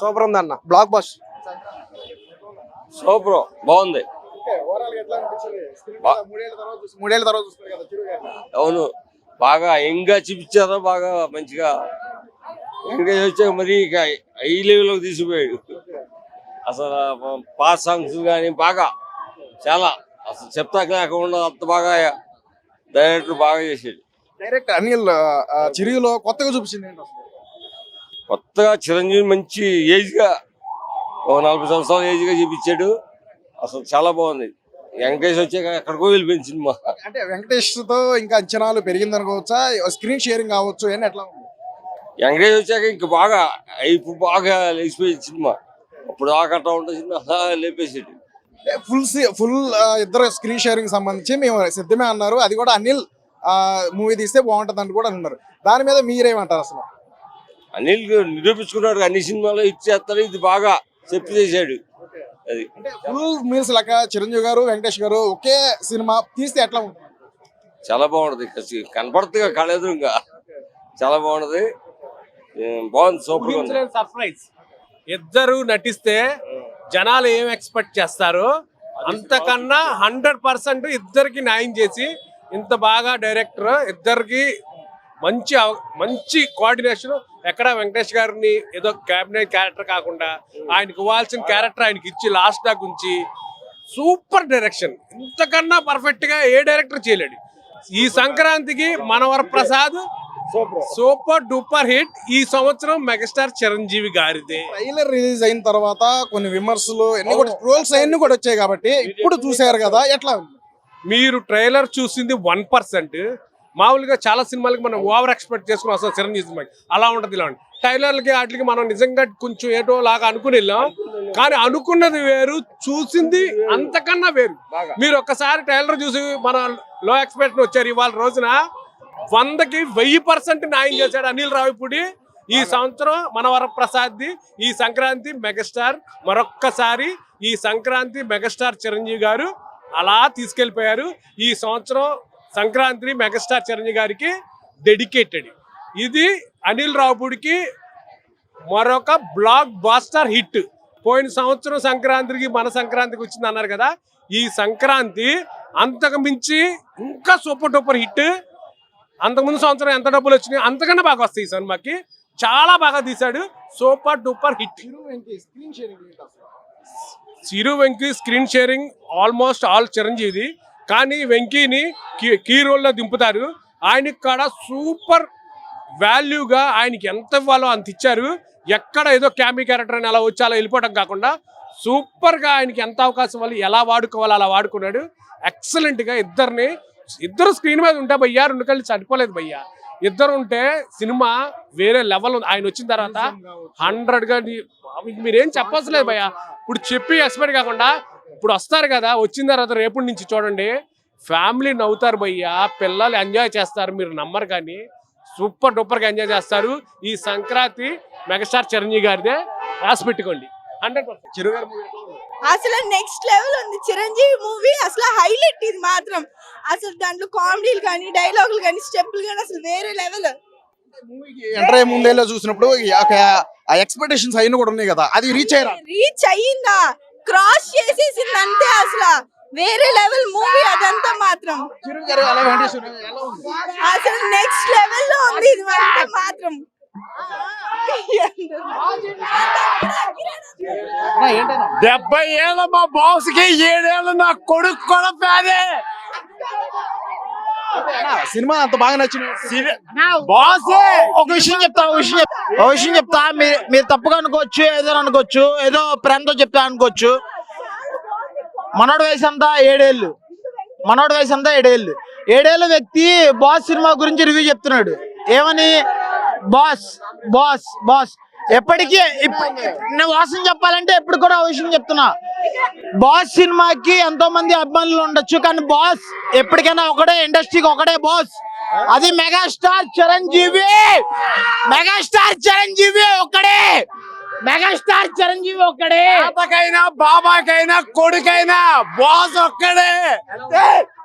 Super ఉంది అన్న. Black bus super బాగుంది. తర్వాత అవును. బాగా యంగ్గా చూపించారు బాగా మంచిగా. యంగ్గా వచ్చాక మరి ఇక హై లెవెల్లోకి తీసుకుపోయాడు. అసలు పాస్ సాంగ్స్ కానీ బాగా చాలా. అసలు చెప్తా లేకుండా అంత బాగా డైరెక్టర్ బాగా చేసాడు డైరెక్ట్ అనిల్ చిరులో కొత్తగా చూపించింది ఏంటి అసలు? కొత్తగా చిరంజీవి మంచి ఏజ్గా ఒక నలభై సంవత్సరాల ఏజ్గా చూపించాడు. అసలు చాలా బాగుంది. వెంకటేష్ వచ్చాక ఎక్కడికో వెళ్ళిపోయింది సినిమా. అంటే వెంకటేష్తో ఇంకా అంచనాలు పెరిగింది అనుకోవచ్చా స్క్రీన్ షేరింగ్ కావచ్చు అని ఎట్లా ఉంది? వెంకటేష్ వచ్చాక ఇంక బాగా అయిపు బాగా లేచిపోయింది సినిమా. అప్పుడు ఆకట్ట ఉంటుంది సినిమా అలా లేపేసాడు ఫుల్ ఫుల్ ఇద్దరు స్క్రీన్ షేరింగ్ సంబంధించి మేము సిద్ధమే అన్నారు. అది కూడా అనిల్ మూవీ తీస్తే బాగుంటది అని కూడా అన్నారు. దాని మీద మీరేమంటారు అసలు? అనిల్ నిరూపించుకున్నాడు అన్ని సినిమాలో ఇచ్చేస్తాడు ఇది బాగా చెప్పి చేశాడు. అది. లెక్క చిరంజీవి గారు వెంకటేష్ గారు ఒకే సినిమా తీస్తే ఎట్లా ఉంటుంది? చాలా బాగుంటది కనపడుతుంది కళెదురుగా చాలా బాగుంటది. బాగుంది సూపర్ సర్ప్రైజ్ ఇద్దరు నటిస్తే జనాలు ఏం ఎక్స్పెక్ట్ చేస్తారు? అంతకన్నా హండ్రెడ్ పర్సెంట్ ఇద్దరికి న్యాయం చేసి ఇంత బాగా డైరెక్టర్ ఇద్దరికి మంచి మంచి కోఆర్డినేషన్ ఎక్కడ వెంకటేష్ గారిని ఏదో క్యాబినెట్ క్యారెక్టర్ కాకుండా ఆయనకి ఇవ్వాల్సిన క్యారెక్టర్ ఆయనకి ఇచ్చి లాస్ట్ దాకా ఉంచి సూపర్ డైరెక్షన్ ఇంతకన్నా పర్ఫెక్ట్గా ఏ డైరెక్టర్ చేయలేడు. ఈ సంక్రాంతికి Manavara Prasad super. Duper hit. ఈ సంవత్సరం మెగాస్టార్ చిరంజీవి గారిదే. ట్రైలర్ రిలీజ్ అయిన తర్వాత కొన్ని విమర్శలు ఎన్ని కూడా ట్రోల్స్ అన్ని కూడా వచ్చాయి కాబట్టి ఇప్పుడు చూసారు కదా ఎట్లా మీరు ట్రైలర్ చూసింది వన్ పర్సెంట్. మామూలుగా చాలా సినిమాలకి మనం ఓవర్ ఎక్స్పెక్ట్ చేసుకుని వస్తాం చిరంజీవి సినిమాకి. అలా ఉంటుంది ఇలా ఉంటుంది. ట్రైలర్లకి వాటికి మనం నిజంగా కొంచెం ఏటో లాగా అనుకుని వెళ్ళాం. కానీ అనుకున్నది వేరు చూసింది అంతకన్నా వేరు. మీరు ఒక్కసారి ట్రైలర్ చూసి మన లో ఎక్స్పెక్ట్ వచ్చారు ఇవాళ రోజున వందకి వెయ్యి పర్సెంట్ న్యాయం చేశాడు అనిల్ రావిపూడి. ఈ సంవత్సరం మన వరప్రసాద్ది ఈ సంక్రాంతి మెగాస్టార్. మరొక్కసారి ఈ సంక్రాంతి మెగాస్టార్ చిరంజీవి గారు అలా తీసుకెళ్ళిపోయారు ఈ సంవత్సరం సంక్రాంతి మెగాస్టార్ చిరంజీవి గారికి డెడికేటెడ్ ఇది అనిల్ రావుపూడికి మరొక బ్లాక్ బాస్టర్ హిట్ పోయిన సంవత్సరం సంక్రాంతికి మన సంక్రాంతికి వచ్చింది అన్నారు కదా ఈ సంక్రాంతి అంతకు మించి ఇంకా సూపర్ డూపర్ హిట్ అంతకుముందు సంవత్సరం ఎంత డబ్బులు వచ్చినాయి అంతకన్నా బాగా వస్తాయి ఈ సినిమాకి. చాలా బాగా తీశాడు. Super duper hit screen sharing Chiru Venky screen sharing almost all చిరంజీవిది. కానీ వెంకీని కీ కీ రోల్లో దింపుతారు. ఆయనకి కూడా సూపర్ వాల్యూగా ఆయనకి ఎంత ఇవ్వాలో అంత ఇచ్చారు. ఎక్కడ ఏదో క్యామీ క్యారెక్టర్ అని అలా వచ్చి అలా వెళ్ళిపోవడం కాకుండా సూపర్గా ఆయనకి ఎంత అవకాశం ఇవ్వాలి ఎలా వాడుకోవాలో అలా వాడుకున్నాడు. ఎక్సలెంట్గా ఇద్దరిని ఇద్దరు స్క్రీన్ మీద ఉంటే భయ్యా రెండు కళ్ళు చనిపోలేదు భయ్యా. ఇద్దరు ఉంటే సినిమా వేరే లెవెల్ ఉంది. ఆయన వచ్చిన తర్వాత హండ్రెడ్గా నీ- మీకు మీరేం చెప్పవలసిన లేదు భయ్య. ఇప్పుడు చెప్పి ఎక్స్పెక్ట్ కాకుండా ఇప్పుడు వస్తారు కదా వచ్చిన తర్వాత రేపటి నుంచి చూడండి ఫ్యామిలీ నవ్వుతారు భయ్య పిల్లలు ఎంజాయ్ చేస్తారు మీరు నమ్మరు కానీ సూపర్ డూపర్గా ఎంజాయ్ చేస్తారు. ఈ సంక్రాంతి మెగాస్టార్ చిరంజీవి గారిదే రాసి పెట్టుకోండి. హండ్రెడ్? అసలు నెక్స్ట్ లెవెల్ ఉంది. చిరంజీవి మూవీ అసలు హైలైట్ ఇది మాత్రం. అసలు దాంట్లో కామెడీలు కానీ డైలాగులు కానీ స్టెప్పులు కానీ అసలు వేరే లెవెల్ ఎంటర్ అయ్యే ముందేలో చూసినప్పుడు ఆ ఎక్స్పెక్టేషన్స్ అయిన కూడా ఉన్నాయి కదా అది రీచ్ అయ్యారా? రీచ్ అయ్యిందా? క్రాస్ చేసేసింది అంతే అసలు. వేరే లెవెల్ మూవీ అదంతా మాత్రం. అసలు నెక్స్ట్ లెవెల్లో ఉంది ఇది అంతా మాత్రం డెబ్బై ఏళ్ళ మా బాస్కి ఏడేళ్ళు నా కొడుకు కూడా పేదే సినిమా అంత బాగా నచ్చింది బాస్! ఒక విషయం చెప్తా ఒక విషయం చెప్తా. ఒక విషయం చెప్తా? మీరు మీరు తప్పుగా అనుకోవచ్చు ఏదో అనుకోవచ్చు ఏదో ప్రేమతో చెప్తా అనుకోవచ్చు. మనోడి వయసు అంతా ఏడేళ్ళు. మనోడి వయసు అంతా ఏడేళ్ళు. ఏడేళ్ళ వ్యక్తి బాస్ సినిమా గురించి రివ్యూ చెప్తున్నాడు. ఏమని? Boss boss boss. ఎప్పటికీ ఇప్- నేను వాసన చెప్పాలంటే ఎప్పుడు కూడా విషయం చెప్తున్నా. బాస్ సినిమాకి ఎంతో మంది అభిమానులు ఉండొచ్చు కానీ బాస్ ఎప్పటికైనా ఒకటే ఇండస్ట్రీకి ఒకటే బాస్. అది మెగాస్టార్ చిరంజీవి. మెగాస్టార్ చిరంజీవి ఒక్కడే. మెగాస్టార్ చిరంజీవి ఒక్కడే. తాతకైనా బాబాకైనా కొడుకైనా బాస్ ఒక్కడే.